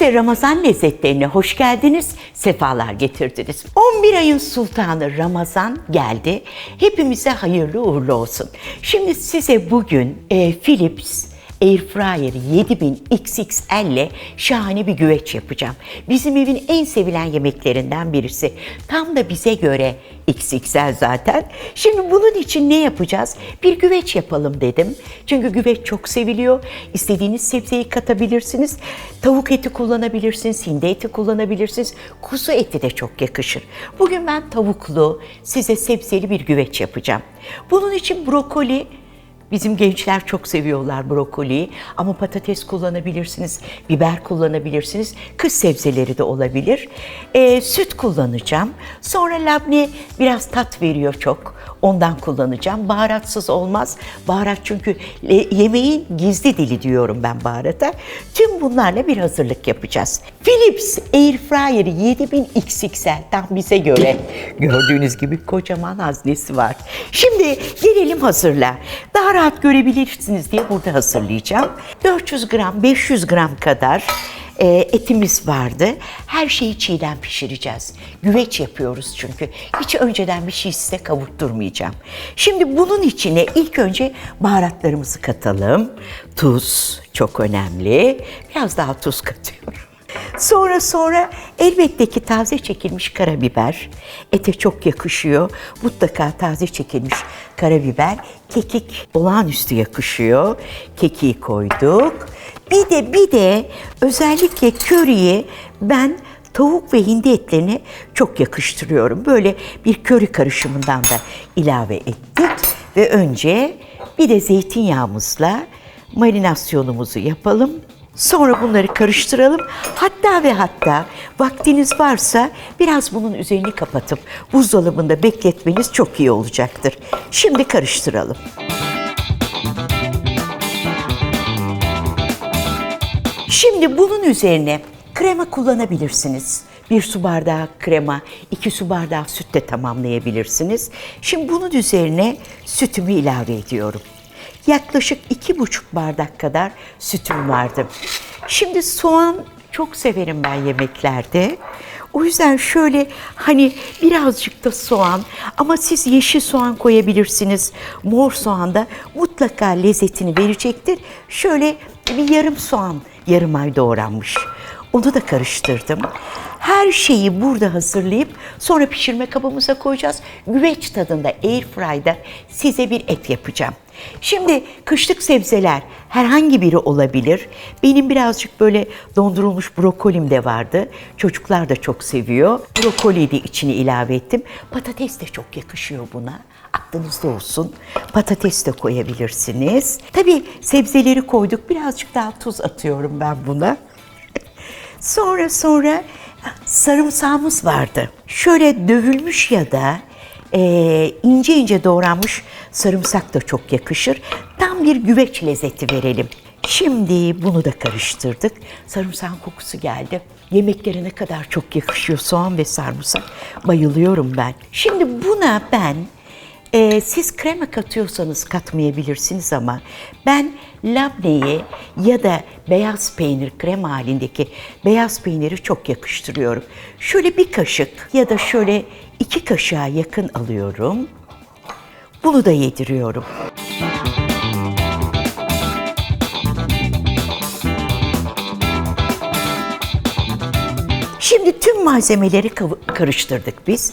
De Ramazan lezzetlerine hoş geldiniz, sefalar getirdiniz. 11 ayın sultanı Ramazan geldi. Hepimize hayırlı uğurlu olsun. Şimdi size bugün e, Philips Airfryer 7000 XXL ile şahane bir güveç yapacağım. Bizim evin en sevilen yemeklerinden birisi. Tam da bize göre XXL zaten. Şimdi bunun için ne yapacağız? Bir güveç yapalım dedim. Çünkü güveç çok seviliyor. İstediğiniz sebzeyi katabilirsiniz. Tavuk eti kullanabilirsiniz, hindi eti kullanabilirsiniz. Kuzu eti de çok yakışır. Bugün ben tavuklu, size sebzeli bir güveç yapacağım. Bunun için brokoli, Bizim gençler çok seviyorlar brokoliyi ama patates kullanabilirsiniz, biber kullanabilirsiniz, kış sebzeleri de olabilir. Ee, süt kullanacağım. Sonra labne biraz tat veriyor çok. Ondan kullanacağım. Baharatsız olmaz. Baharat çünkü yemeğin gizli dili diyorum ben baharata. Tüm bunlarla bir hazırlık yapacağız. Philips Airfryer 7000 XXL tam bize göre. Gördüğünüz gibi kocaman haznesi var. Şimdi gelelim hazırla. Daha rahat görebilirsiniz diye burada hazırlayacağım. 400 gram, 500 gram kadar e, etimiz vardı. Her şeyi çiğden pişireceğiz. Güveç yapıyoruz çünkü. Hiç önceden bir şey size kavurtturmayacağım. Şimdi bunun içine ilk önce baharatlarımızı katalım. Tuz çok önemli. Biraz daha tuz katıyorum. Sonra sonra elbette ki taze çekilmiş karabiber. Ete çok yakışıyor. Mutlaka taze çekilmiş karabiber. Kekik olağanüstü yakışıyor. Kekiği koyduk. Bir de bir de özellikle köriyi ben tavuk ve hindi etlerini çok yakıştırıyorum. Böyle bir köri karışımından da ilave ettik. Ve önce bir de zeytinyağımızla marinasyonumuzu yapalım. Sonra bunları karıştıralım. Hatta ve hatta vaktiniz varsa biraz bunun üzerini kapatıp buzdolabında bekletmeniz çok iyi olacaktır. Şimdi karıştıralım. Şimdi bunun üzerine krema kullanabilirsiniz. Bir su bardağı krema, iki su bardağı süt de tamamlayabilirsiniz. Şimdi bunun üzerine sütümü ilave ediyorum. Yaklaşık iki buçuk bardak kadar sütüm vardı. Şimdi soğan çok severim ben yemeklerde. O yüzden şöyle hani birazcık da soğan ama siz yeşil soğan koyabilirsiniz. Mor soğan da mutlaka lezzetini verecektir. Şöyle bir yarım soğan yarım ay doğranmış. Onu da karıştırdım. Her şeyi burada hazırlayıp sonra pişirme kabımıza koyacağız. Güveç tadında airfry'da size bir et yapacağım. Şimdi kışlık sebzeler herhangi biri olabilir. Benim birazcık böyle dondurulmuş brokolim de vardı. Çocuklar da çok seviyor. Brokoli de içine ilave ettim. Patates de çok yakışıyor buna. Aklınızda olsun. Patates de koyabilirsiniz. Tabii sebzeleri koyduk. Birazcık daha tuz atıyorum ben buna. Sonra sonra sarımsağımız vardı. Şöyle dövülmüş ya da e, ince ince doğranmış sarımsak da çok yakışır. Tam bir güveç lezzeti verelim. Şimdi bunu da karıştırdık. Sarımsağın kokusu geldi. Yemeklere ne kadar çok yakışıyor soğan ve sarımsak. Bayılıyorum ben. Şimdi buna ben ee, siz krema katıyorsanız katmayabilirsiniz ama ben labneyi ya da beyaz peynir krema halindeki beyaz peyniri çok yakıştırıyorum. Şöyle bir kaşık ya da şöyle iki kaşığa yakın alıyorum. Bunu da yediriyorum. Şimdi tüm malzemeleri karıştırdık biz.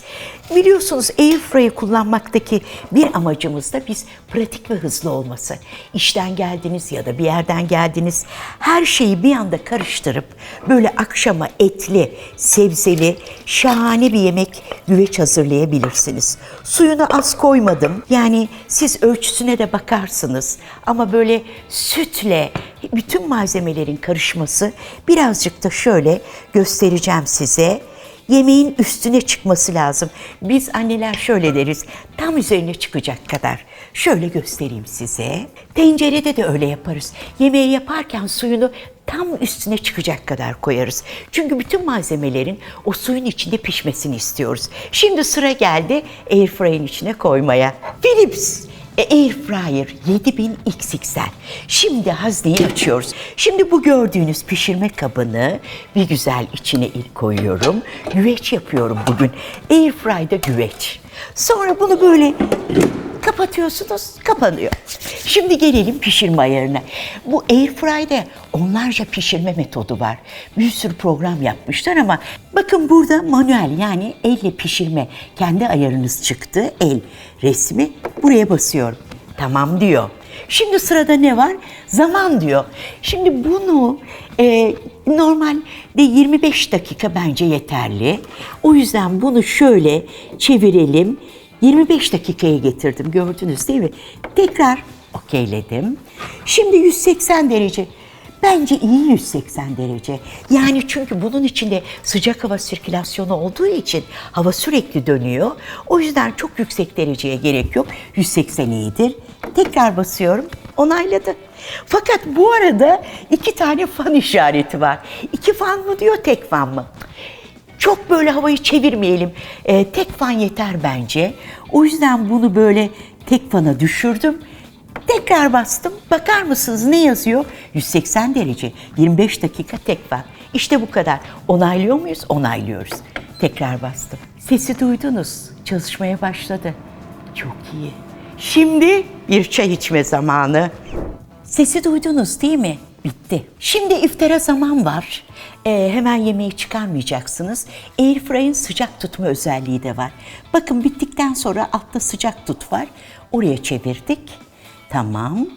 Biliyorsunuz Airfryer'ı kullanmaktaki bir amacımız da biz pratik ve hızlı olması. İşten geldiniz ya da bir yerden geldiniz. Her şeyi bir anda karıştırıp böyle akşama etli, sebzeli, şahane bir yemek güveç hazırlayabilirsiniz. Suyunu az koymadım. Yani siz ölçüsüne de bakarsınız. Ama böyle sütle bütün malzemelerin karışması birazcık da şöyle göstereceğim size. Yemeğin üstüne çıkması lazım. Biz anneler şöyle deriz, tam üzerine çıkacak kadar. Şöyle göstereyim size. Tencerede de öyle yaparız. Yemeği yaparken suyunu tam üstüne çıkacak kadar koyarız. Çünkü bütün malzemelerin o suyun içinde pişmesini istiyoruz. Şimdi sıra geldi airfryer'in içine koymaya. Philips E, Air Fryer 7000 XXL. Şimdi hazneyi açıyoruz. Şimdi bu gördüğünüz pişirme kabını bir güzel içine ilk koyuyorum. Güveç yapıyorum bugün. Air Fry'da güveç. Sonra bunu böyle kapatıyorsunuz, kapanıyor. Şimdi gelelim pişirme ayarına. Bu Airfry'de onlarca pişirme metodu var. Bir sürü program yapmışlar ama bakın burada manuel yani elle pişirme. Kendi ayarınız çıktı. El resmi. Buraya basıyorum. Tamam diyor. Şimdi sırada ne var? Zaman diyor. Şimdi bunu e, normalde 25 dakika bence yeterli. O yüzden bunu şöyle çevirelim. 25 dakikaya getirdim gördünüz değil mi? Tekrar okeyledim. Şimdi 180 derece. Bence iyi 180 derece. Yani çünkü bunun içinde sıcak hava sirkülasyonu olduğu için hava sürekli dönüyor. O yüzden çok yüksek dereceye gerek yok. 180 iyidir. Tekrar basıyorum. Onayladı. Fakat bu arada iki tane fan işareti var. İki fan mı diyor, tek fan mı? Çok böyle havayı çevirmeyelim. Ee, tek fan yeter bence. O yüzden bunu böyle tek fana düşürdüm. Tekrar bastım. Bakar mısınız ne yazıyor? 180 derece, 25 dakika tek fan. İşte bu kadar. Onaylıyor muyuz? Onaylıyoruz. Tekrar bastım. Sesi duydunuz. Çalışmaya başladı. Çok iyi. Şimdi bir çay içme zamanı. Sesi duydunuz değil mi? Bitti. Şimdi iftara zaman var. Ee, hemen yemeği çıkarmayacaksınız. Airfryer'ın sıcak tutma özelliği de var. Bakın bittikten sonra altta sıcak tut var. Oraya çevirdik. Tamam.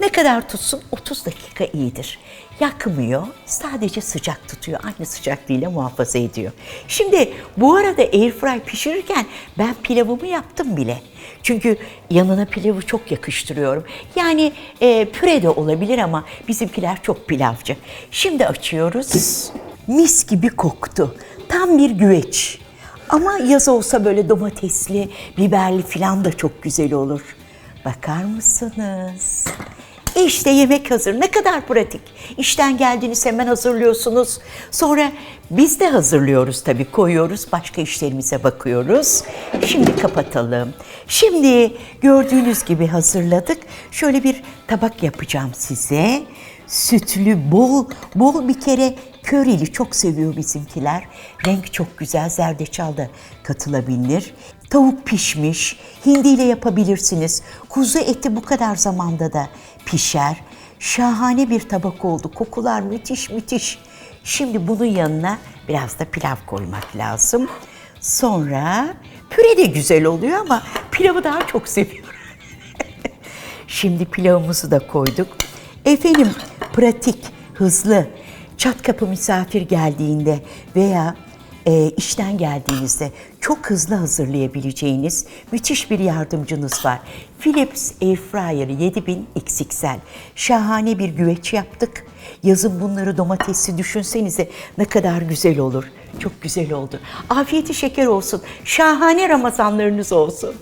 Ne kadar tutsun? 30 dakika iyidir. Yakmıyor, sadece sıcak tutuyor. Aynı sıcaklığıyla muhafaza ediyor. Şimdi bu arada airfry pişirirken ben pilavımı yaptım bile. Çünkü yanına pilavı çok yakıştırıyorum. Yani e, püre de olabilir ama bizimkiler çok pilavcı. Şimdi açıyoruz. Mis gibi koktu. Tam bir güveç. Ama yaz olsa böyle domatesli, biberli falan da çok güzel olur. Bakar mısınız? İşte yemek hazır. Ne kadar pratik. İşten geldiniz hemen hazırlıyorsunuz. Sonra biz de hazırlıyoruz tabii. Koyuyoruz. Başka işlerimize bakıyoruz. Şimdi kapatalım. Şimdi gördüğünüz gibi hazırladık. Şöyle bir tabak yapacağım size. Sütlü, bol, bol bir kere körili çok seviyor bizimkiler. Renk çok güzel. Zerdeçal da katılabilir. Tavuk pişmiş, hindiyle yapabilirsiniz. Kuzu eti bu kadar zamanda da pişer. Şahane bir tabak oldu. Kokular müthiş müthiş. Şimdi bunun yanına biraz da pilav koymak lazım. Sonra püre de güzel oluyor ama pilavı daha çok seviyorum. Şimdi pilavımızı da koyduk. Efendim pratik, hızlı, çat kapı misafir geldiğinde veya e, işten geldiğinizde çok hızlı hazırlayabileceğiniz müthiş bir yardımcınız var. Philips Airfryer 7000 XXL. Şahane bir güveç yaptık. Yazın bunları domatesli düşünsenize ne kadar güzel olur. Çok güzel oldu. Afiyeti şeker olsun. Şahane Ramazanlarınız olsun.